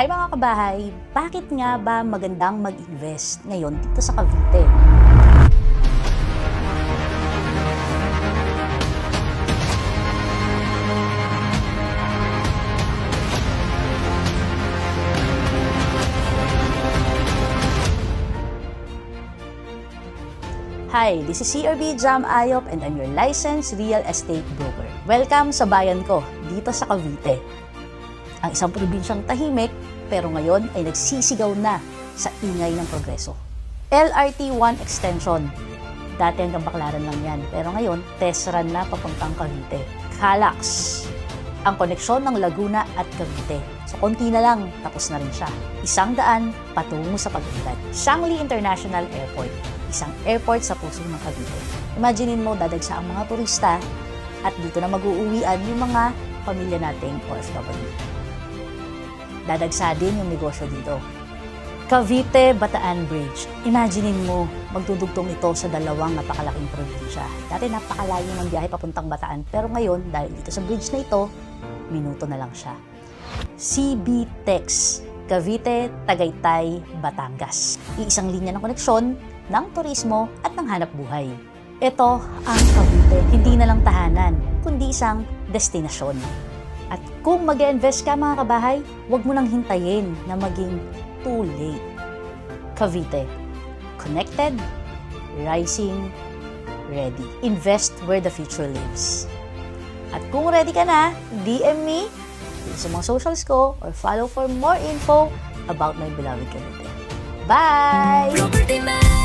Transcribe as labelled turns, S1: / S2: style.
S1: Hi mga kabahay! Bakit nga ba magandang mag-invest ngayon dito sa Cavite? Hi, this is CRB Jam Ayop and I'm your licensed real estate broker. Welcome sa bayan ko, dito sa Cavite. Ang isang probinsyang tahimik, pero ngayon ay nagsisigaw na sa ingay ng progreso. LRT 1 Extension. Dati hanggang Baclaran lang yan, pero ngayon, test run na papuntang Cavite. Calax. Ang koneksyon ng Laguna at Cavite. So, konti na lang, tapos na rin siya. Isang daan patungo sa pagunlad. Shangli International Airport. Isang airport sa puso ng Cavite. Imaginein mo, dadagsa ang mga turista at dito na mag-uuwian yung mga pamilya nating OFW dadagsa din yung negosyo dito. Cavite Bataan Bridge. Imaginein mo, magdudugtong ito sa dalawang napakalaking probinsya. Dati napakalayo ng biyahe papuntang Bataan, pero ngayon, dahil dito sa bridge na ito, minuto na lang siya. CB Tex, Cavite, Tagaytay, Batangas. Iisang linya ng koneksyon ng turismo at ng hanap buhay. Ito ang Cavite, hindi na lang tahanan, kundi isang destinasyon. At kung mag invest ka mga kabahay, huwag mo nang hintayin na maging too late. Cavite. Connected, rising, ready. Invest where the future lives. At kung ready ka na, DM me sa mga socials ko or follow for more info about my beloved Cavite. Bye!